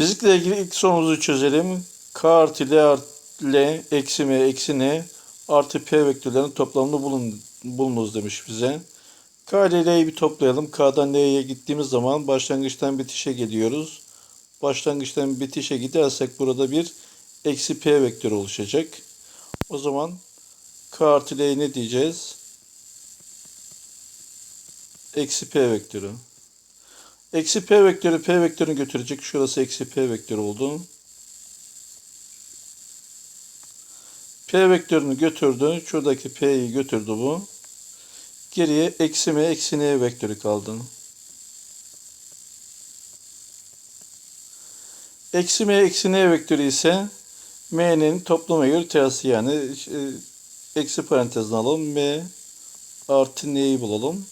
Fizikle ilgili ilk sorumuzu çözelim. K artı L artı L eksi M eksi N artı P vektörlerinin toplamını bulun, bulunuz demiş bize. K ile L'yi bir toplayalım. K'dan L'ye gittiğimiz zaman başlangıçtan bitişe geliyoruz. Başlangıçtan bitişe gidersek burada bir eksi P vektörü oluşacak. O zaman K artı L'ye ne diyeceğiz? Eksi P vektörü. Eksi P vektörü P vektörünü götürecek. Şurası eksi P vektörü oldu. P vektörünü götürdü. Şuradaki P'yi götürdü bu. Geriye eksi M eksi N vektörü kaldı. Eksi M eksi N vektörü ise M'nin toplama göre yani e, eksi parantezine alalım. M artı N'yi bulalım.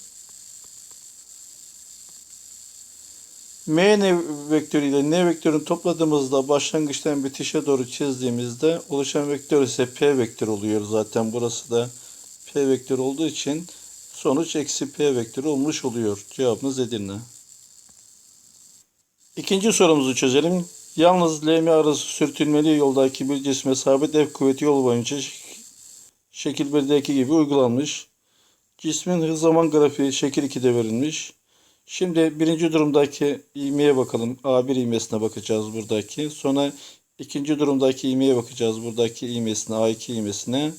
M vektörü ile N vektörünü topladığımızda başlangıçtan bitişe doğru çizdiğimizde oluşan vektör ise P vektörü oluyor. Zaten burası da P vektörü olduğu için sonuç eksi P vektörü olmuş oluyor. Cevabımız Edirne. İkinci sorumuzu çözelim. Yalnız LM arası sürtünmeli yoldaki bir cisme sabit F kuvveti yol boyunca şekil 1'deki gibi uygulanmış. Cismin hız zaman grafiği şekil 2'de verilmiş. Şimdi birinci durumdaki ivmeye bakalım. A1 ivmesine bakacağız buradaki. Sonra ikinci durumdaki ivmeye bakacağız buradaki ivmesine, A2 ivmesine.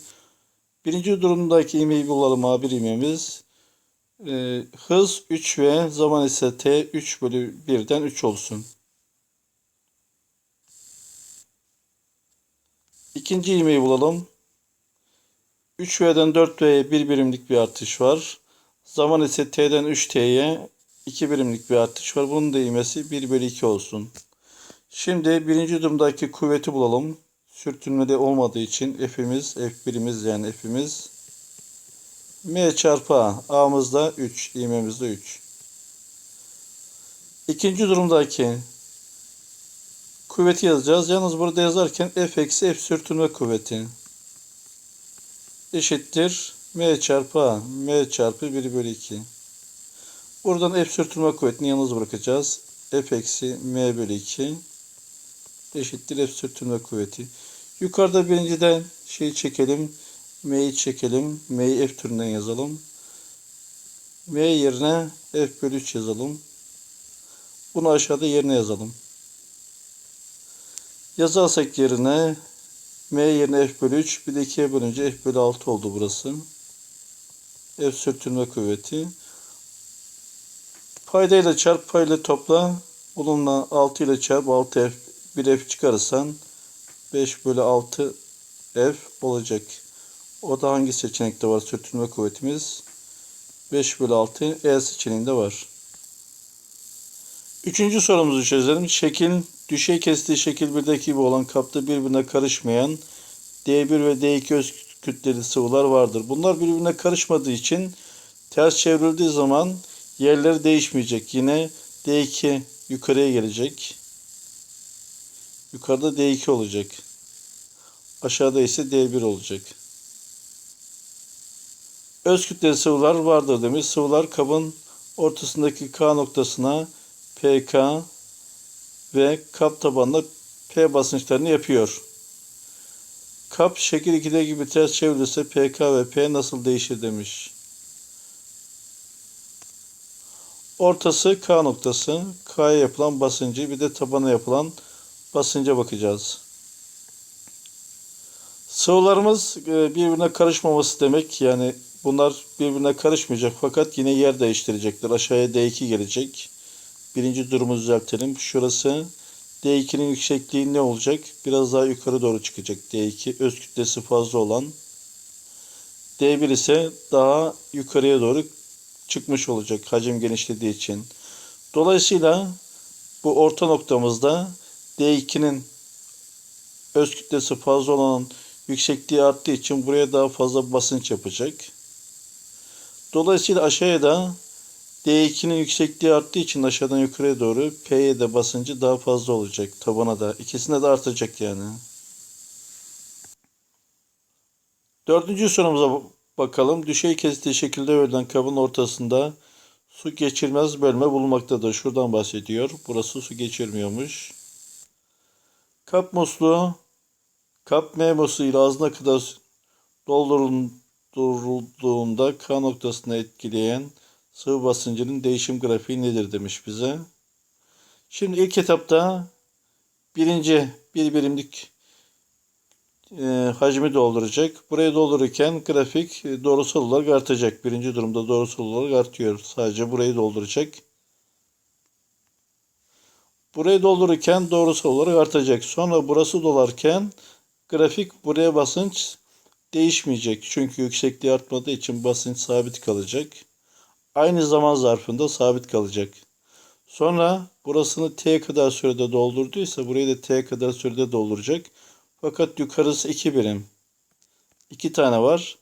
Birinci durumdaki ivmeyi bulalım A1 ivmemiz. Ee, hız 3 ve zaman ise T 3 bölü 1'den 3 olsun. İkinci ivmeyi bulalım. 3V'den 4V'ye 1 birimlik bir artış var. Zaman ise T'den 3T'ye 2 birimlik bir artış var. Bunun da ivmesi 1 bölü 2 olsun. Şimdi birinci durumdaki kuvveti bulalım. Sürtünmede olmadığı için F'imiz, F1'imiz yani F'imiz M çarpı A. A'mızda 3, ivmemizde 3. İkinci durumdaki kuvveti yazacağız. Yalnız burada yazarken F eksi F sürtünme kuvveti eşittir M çarpı A. M çarpı 1 bölü 2. Buradan F sürtünme kuvvetini yalnız bırakacağız. F eksi M bölü 2 eşittir F sürtünme kuvveti. Yukarıda birinciden şeyi çekelim. M'yi çekelim. M'yi F türünden yazalım. M yerine F bölü 3 yazalım. Bunu aşağıda yerine yazalım. Yazarsak yerine M yerine F bölü 3 bir de 2'ye bölünce F bölü 6 oldu burası. F sürtünme kuvveti. Paydayla çarp payla topla. Bununla 6 ile çarp 6F 1F çıkarırsan 5 bölü 6 F olacak. O da hangi seçenekte var sürtünme kuvvetimiz? 5 bölü 6 E seçeneğinde var. Üçüncü sorumuzu çözelim. Şekil düşey kestiği şekil 1'deki gibi olan kapta birbirine karışmayan D1 ve D2 öz kütleli sıvılar vardır. Bunlar birbirine karışmadığı için ters çevrildiği zaman yerleri değişmeyecek. Yine D2 yukarıya gelecek. Yukarıda D2 olacak. Aşağıda ise D1 olacak. Öz kütleli sıvılar vardır demiş. Sıvılar kabın ortasındaki K noktasına PK ve kap tabanında P basınçlarını yapıyor. Kap şekil 2'de gibi ters çevrilirse PK ve P nasıl değişir demiş. Ortası K noktası. K'ya yapılan basıncı bir de tabana yapılan basınca bakacağız. Sıvılarımız e, birbirine karışmaması demek. Yani bunlar birbirine karışmayacak fakat yine yer değiştirecekler. Aşağıya D2 gelecek. Birinci durumu düzeltelim. Şurası D2'nin yüksekliği ne olacak? Biraz daha yukarı doğru çıkacak D2. Öz kütlesi fazla olan. D1 ise daha yukarıya doğru çıkmış olacak hacim genişlediği için. Dolayısıyla bu orta noktamızda D2'nin öz kütlesi fazla olan yüksekliği arttığı için buraya daha fazla basınç yapacak. Dolayısıyla aşağıya da D2'nin yüksekliği arttığı için aşağıdan yukarıya doğru P'ye de basıncı daha fazla olacak. Tabana da. İkisine de artacak yani. Dördüncü sorumuza bakalım. Düşey kestiği şekilde verilen kabın ortasında su geçirmez bölme bulunmaktadır. Şuradan bahsediyor. Burası su geçirmiyormuş. Kap musluğu kap memosu ile ağzına kadar doldurulduğunda K noktasına etkileyen sıvı basıncının değişim grafiği nedir demiş bize. Şimdi ilk etapta birinci bir birimlik e, hacmi dolduracak. Burayı doldururken grafik doğrusal olarak artacak. Birinci durumda doğrusal olarak artıyor. Sadece burayı dolduracak. Burayı doldururken doğrusal olarak artacak. Sonra burası dolarken grafik buraya basınç değişmeyecek. Çünkü yüksekliği artmadığı için basınç sabit kalacak. Aynı zaman zarfında sabit kalacak. Sonra burasını t kadar sürede doldurduysa burayı da t kadar sürede dolduracak. Fakat yukarısı 2 birim. 2 tane var.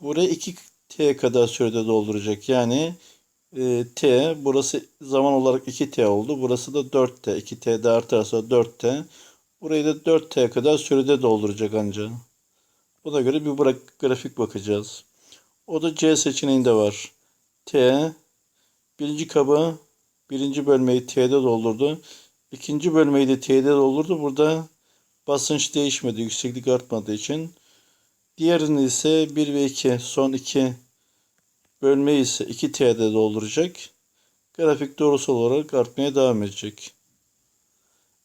Buraya 2 t kadar sürede dolduracak. Yani e, t burası zaman olarak 2t oldu. Burası da 4t. 2t de artarsa 4t. Burayı da 4t kadar sürede dolduracak ancak. Buna göre bir bırak, grafik bakacağız. O da C seçeneğinde var. T birinci kabı birinci bölmeyi T'de doldurdu. İkinci bölmeyi de T'de doldurdu. Burada basınç değişmedi. Yükseklik artmadığı için. Diğerini ise 1 ve 2 son 2 bölmeyi ise 2T'de dolduracak. Grafik doğrusal olarak artmaya devam edecek.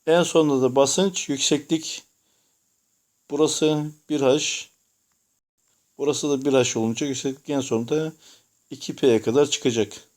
En sonunda da basınç yükseklik burası 1H burası da 1H olunca yükseklik en sonunda 2P'ye kadar çıkacak.